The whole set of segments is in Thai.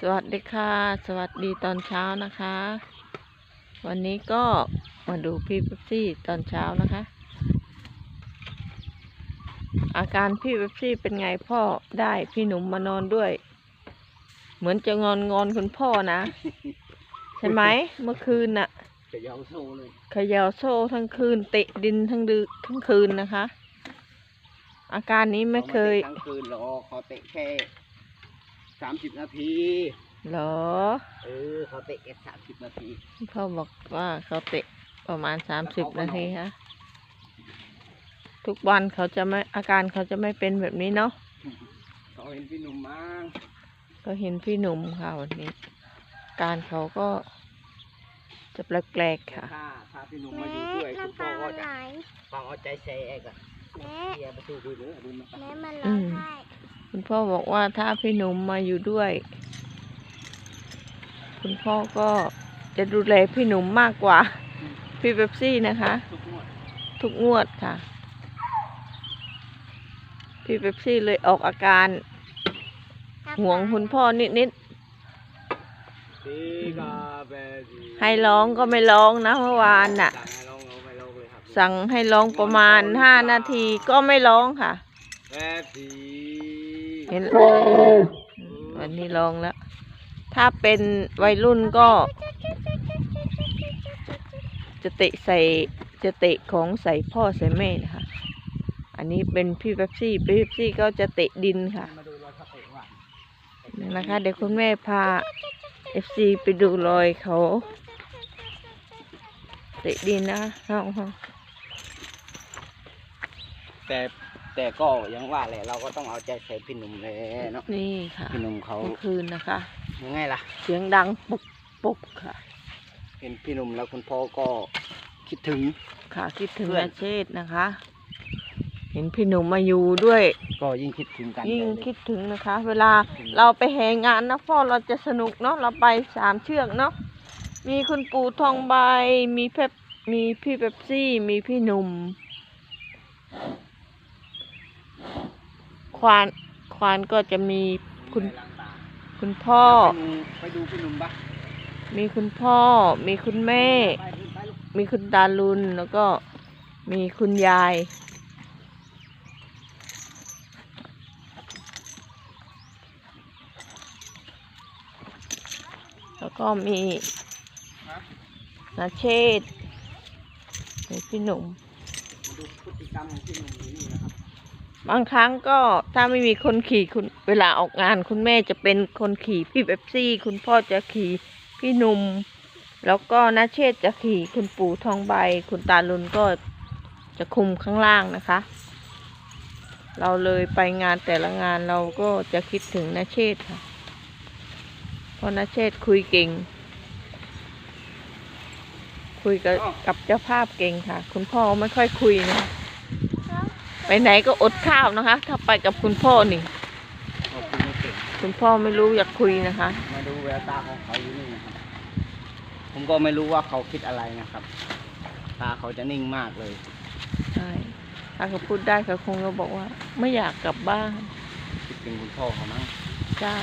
สวัสดีค่ะ สวัสดีตอนเช้านะคะ วันนี้ก็มาดูพี่เป๊ปซี่ตอนเช้านะคะ อาการพี่เป๊ปซี่เป็นไงพ่อได้พี่หนุ่มมานอนด้วย เหมือนจะงอนงอนคุณพ่อนะ ใช่ไหมเมื่อคืนน่ะจะยาวโซ่เลยเขยาวโซ่ทั้งคืนเตะดินทั้งดึกทั้งคืนนะคะ อาการนี้ไม่เคยขาาตะทั้งคืนหรอกเขาเตะแค่ สามสิบนาทีเหรอ เออเขาเตะแค่สามสิบนาทีพ่อบอกว่าเขาเตะประมาณสามสิบนาทีฮะทุกวันเขาจะไม่อาการเขาจะไม่เป็นแบบนี้เนาะเขาเห็นพี่หนุ่มมั้งก็เห็นพี่หนุ่มค่ะวันนี้ การเขาก็จะแปลกๆค่ะถ้าถ้าพี่หนุ่มมาแม่อยู่ด้วยคุณพ่อน้ำตาก็มันไหลจะฟังเอาใจแสกอะแม่เกียร์ประตูคุยเลยดูมันไปแม่มันร้องไห้ คุณพ่อบอกว่าถ้าพี่หนุ่มมาอยู่ด้วย คุณพ่อก็จะดูแลพี่หนุ่มมากกว่า พี่เบปซี่นะคะทุกงวดทุกงวดค่ะ พี่เบปซี่เลยออกอาการห่วงคุณพ่อนิดๆให้ร้องก็ไม่ร้องนะเมื่อวานน่ะ สั่งให้ร้องประมาณห้านาทีก็ไม่ร้องค่ะ ห็นวันนี้ร้องแล้ว ถ้าเป็นวัยรุ่นก็ จะเตะใส่จะเตะของใส่พ่อใส่แม่นะคะ อันนี้เป็นพี่เป๊ปซี่พี่เป๊ปซี่ก็จะเตะดินค่ะมาดูรอยเขาเตะว่ะนี่นะคะ เดี๋ยวคุณแม่พา FC ไปดูรอยเขา เตะดินนะเอาเอาแต่ แต่ก็ยังว่าแหละเราก็ต้องเอาใจใส่พี่หนุ่มเลยเนาะนี่ค่ะพี่หนุ่มเขาเมื่อคืนนะคะ ยังไงล่ะ เสียงดังปุกปุกค่ะ เห็นพี่หนุ่มแล้วคุณพ่อก็คิดถึง ค่ะคิดถึงเพื่อน อาเชษนะคะ เห็นพี่หนุ่มมาอยู่ด้วย ก็ยิ่งคิดถึงกันยิ่งใหญ่เลยคิดถึงนะคะ เวลาเราไปแหงานนะพ่อเราจะสนุกเนาะเราไปสามเชือกเนาะมีคุณปู่ทองใบมีเพปมีพี่เป๊ปซี่ มีพี่หนุ่ม ควานควานก็จะมีคุณไปล้างตาคุณพ่อ ไปดูพี่หนุ่มปะมีคุณพ่อ มีคุณแม่ ไปดูไปลูกมีคุณตาลุนแล้วก็มีคุณยาย แล้วก็มีนาเชษฐ์มีพี่หนุ่ม มาดูพฤติกรรมของพี่หนุ่มอยู่นี่นะครั บางครั้งก็ถ้าไม่มีคนขี่คุณเวลาออกงาน คุณแม่จะเป็นคนขี่พี่เบบซี่ คุณพ่อจะขี่พี่หนุ่ม แล้วก็นาเชษจะขี่คุณปู่ทองใบ คุณตาลุนก็จะคุมข้างล่างนะคะ เราเลยไปงานแต่ละงานเราก็จะคิดถึงนาเชษค่ะ เพราะนาเชษคุยเก่ง คุยกับกับเจ้าภาพเก่งค่ะ คุณพ่อไม่ค่อยคุยนะ ไปไหนก็อดข้าวนะคะ ถ้าไปกับคุณพ่อนี่ ขอบคุณไม่เก่งคุณพ่อไม่รู้อยากคุยนะคะ มาดูแววตาของเขาอยู่นี่นะครับ ผมก็ไม่รู้ว่าเขาคิดอะไรนะครับ ตาเขาจะนิ่งมากเลย ใช่ ถ้าเขาพูดได้เขาคงจะบอกว่า ไม่อยากกลับบ้านคิดถึงคุณพ่อเขามั้งใช่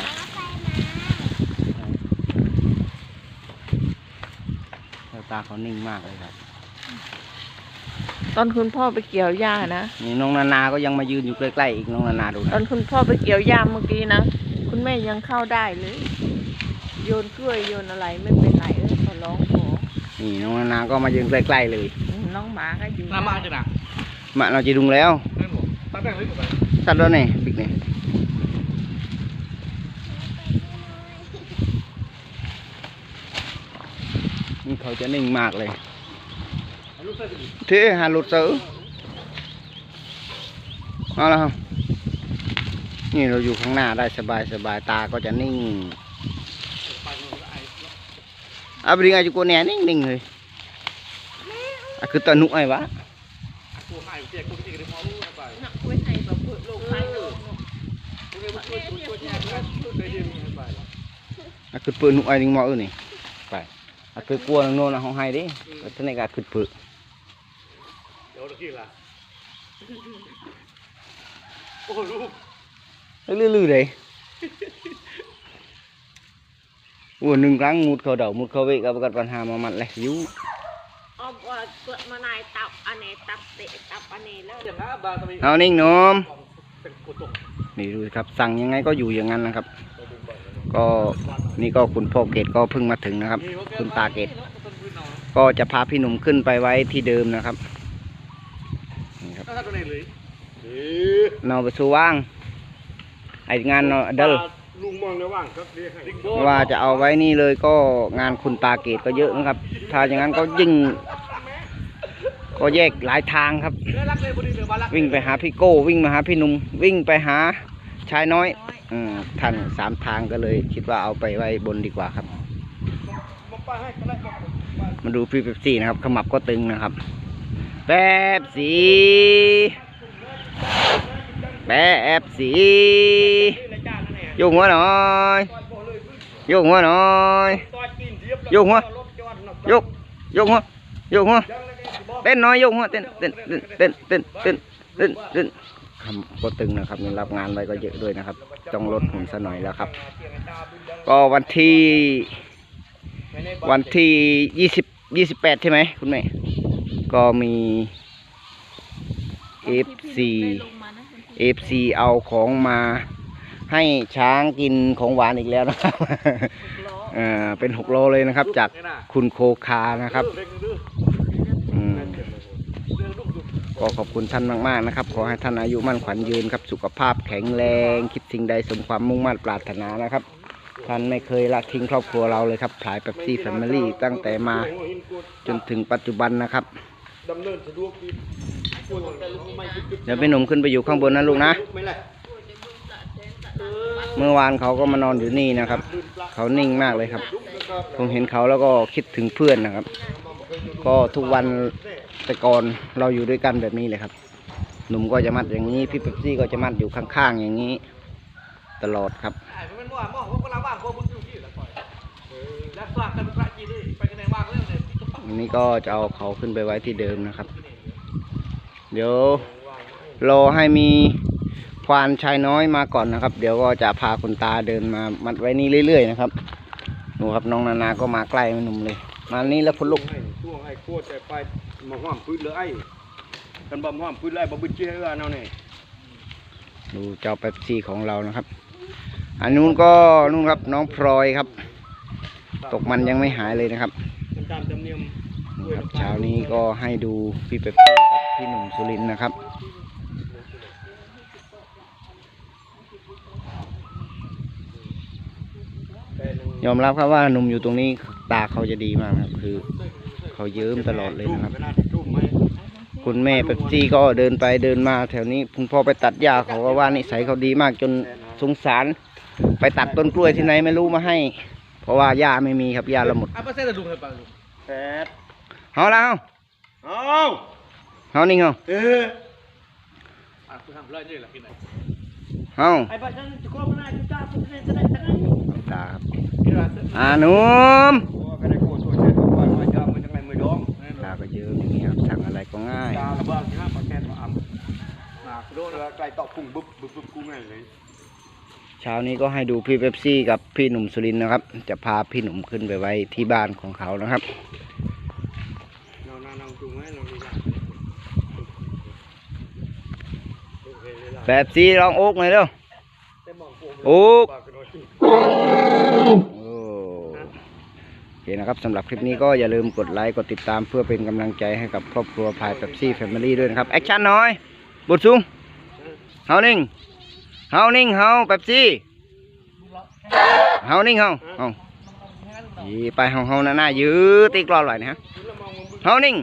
แววตาเขานิ่งมากเลยครับ ตอนคุณพ่อไปเกี่ยวหญ้านะนี่น้องนานาก็ยังมายืนอยู่ใกล้ๆอีกน้องนานาดูตนะอนคุณพ่อไปเกี่ยวหญ้าเมื่อกี้นะคุณแม่ยังเข้าได้เลยโยนกล้วยโยนอะไรไม่เป็นไรเออเขาร้องขอนี่น้องนานาก็มายืนใกล้ๆเลยอืมน้องหมาก็อยู่ Nama aja nak. มาเราจะดุงแล้ว Kan mo. Tapi yang itu kan. สัตว์ด้วยนี่บิ๊กนี่นี่เขาจะนิ่งมากเลย Lu saya sini. เท่หาหลุดซื้ออะครับนี่เราอยู่ข้างหน้าได้สบายสบายตาก็จะนิ่งอาบริงอจุกเนี่ยนิ่งนิ่งเลยอะคือตะนุไอ้วะ Aku hai dia aku kita mau apa. นักกล้วยไทยแบบลูกไทยลูก Aku ni buat buat dia kan. Saya dia ni apa lah. อะคือปืนนุไอ้นิ่งมอเออนี่ไปอะคือกลัวนังโน่นนะห้องให้ดิแล้วท่านนี่ก็คือปืน Ya udah gila. Oh lu. ลื่นๆเลยโอ้หนึ่งครั้งมุดเขาเดามุดเขาเวกับกัดปัญหามามันเลยอยู่ออกว่าเกิดมานายตับอันนี้ตับเตะตับอันนี้แล้วอย่างนั้นบาตะมีเอานิ่งหนมเป็นกุตกนี่ดูสิครับ สั่งยังไงก็อยู่อย่างนั้นนะครับ ก็นี่ก็คุณพ่อเกตก็เพิ่งมาถึงนะครับ คุณตาเกตก็จะพาพี่หนุ่มขึ้นไปไว้ที่เดิมนะครับ นี่ครับถ้าตัวไหนเลยเออนอไปสู่ว่าง ไองานนอเดลลุงมองในว่างครับเรียกให้ว่าจะเอาไว้นี่เลยก็งานคุณตาเกตก็เยอะนะครับ ถ้าอย่างนั้นก็ยิ่ง ก็แยกหลายทางครับรักเลยพอดีเลยบ้านรักวิ่งไปหาพี่โก้วิ่งมาหาพี่หนุ่มวิ่งไปหาชายน้อยอืมท่านสามทางก็เลย คิดว่าเอาไปไว้บนดีกว่าครับ มาป้าให้ก็ได้บอกมาดูพี่เป๊ปซี่นะครับ ขมับก็ตึงนะครับ แป๊บสีแป๊บสียกหัวหน่อยยกหัวหน่อยยกหัวยกยุ่หัวยกหัวเต้นน้อยยกหัวเต้นเต้นเต้นเต้นเต้นเต้นเต้นคำก็ตึงนะครับนี่รับงานไว้ก็เยอะด้วยนะครับจ้องรถหุ่นซะหน่อยแล้วครับ ก็วันที่ วันที่ยี่สิบยี่สิบแปดใช่ไหมคุณแม่ ก็มี FC FC เอาของมาให้ช้างกินของหวานอีกแล้วนะครับเอ่อเป็นหกโลเลยนะครับ จากคุณโคคานะครับอืมก็ขอบคุณท่านมากๆนะครับ ขอให้ท่านอายุมั่นขวัญยืนครับ สุขภาพแข็งแรง คิดสิ่งใดสมความมุ่งมั่นปรารถนานะครับ ท่านไม่เคยละทิ้งครอบครัวเราเลยครับผายเป๊ปซี่แฟมิลี่ตั้งแต่มาจนถึงปัจจุบันนะครับ ดำเนินสะดวกดีเดี๋ยวพี่หนุ่มขึ้นไปอยู่ข้างบนนะลูกนะไม่แหละเมื่อวานเขาก็มานอนอยู่นี่นะครับ เขานิ่งมากเลยครับ ผมเห็นเขาแล้วก็คิดถึงเพื่อนนะครับ ก็ทุกวันแต่ก่อนเราอยู่ด้วยกันแบบนี้เลยครับ หนุ่มก็จะมัดอย่างนี้ พี่เป๊ปซี่ก็จะมัดอยู่ข้างๆอย่างนี้ ตลอดครับไอ้มันว่ามองว่าเวลาว่างพวกมึงอยู่ที่ละคอยรักษากันเป็นพระจีนเลยไปกันไหนว่างเรื่องเลย อันนี้ก็จะเอาเขาขึ้นไปไว้ที่เดิมนะครับ เดี๋ยวรอให้มีควานชายน้อยมาก่อนนะครับ เดี๋ยวก็จะพาคุณตาเดินมามัดไว้นี่เรื่อยๆนะครับหนูครับน้องนานาก็มาใกล้แม่หนุ่มเลย มานี่แล้วคุณลูกช่วงไอ้โคตรแต่ไปมาห้ามพื้นเลยไอ้กันบ่ห้ามพื้นเลยบ่บึ้งเชื่อเนาเนี่ยดูเจ้าเป๊ปซี่ของเรานะครับ อันนู้นก็นู่นครับน้องพลอยครับ ตกมันยังไม่หายเลยนะครับตามธรรมเนียมนี่ ครับเช้านี้ก็ให้ดูพี่เป๊ปซี่กับพี่หนุ่มสุรินทร์นะครับ ยอมรับครับว่าหนุ่มอยู่ตรงนี้ตาเขาจะดีมากนะครับ คือ เขาเยิ้มตลอดเลยนะครับ คุณแม่เป๊ปซี่ก็เดินไปเดินมาแถวนี้คุณพ่อไปตัดหญ้าเขาก็ว่านิสัยเขาดีมากจนสงสาร ไปตัดต้นกล้วยที่ไหนไม่รู้มาให้ เพราะว่าหญ้าไม่มีครับหญ้าเราหมดอะเปอร์ เอาแล้วเอาเอานิ่งเอาเออเอาตาอ่านุ่มตาก็เยอะอย่างเงี้ยสั่งอะไรก็ง่ายเช้านี้ก็ให้ดูพี่เป๊ปซี่กับพี่หนุ่มสุรินนะครับ จะพาพี่หนุ่มขึ้นไปไว้ที่บ้านของเขานะครับ แป๊บซี่ลองโอ๊กหน่อยเร็วแต่มอโอ๊กโอ้โอเคนะครับสำหรับคลิปนี้ก็อย่าลืมกดไลค์กดติดตามเพื่อเป็นกำลังใจให้กับครอบครัวพายเป๊ปซี่แฟมิลี่ด้วยนะครับ แอคชั่นหน่อย บุดซุงเฮานิ่งเฮานิ่งเฮาเป๊ปซี่เฮานิ่งเฮาเฮาไปเฮาเฮาหน้าหน้ายื้อตีกรอบหน่อยนะฮะเฮานิ่ง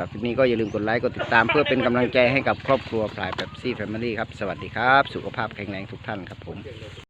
รับคลิปนี้ก็อย่าลืมกดไลค์กดติดตามเพื่อเป็นกำลังใจให้กับครอบครัวพลายแบบซี่แฟมิลี่ครับ สวัสดีครับ สุขภาพแข็งแรงทุกท่านครับผม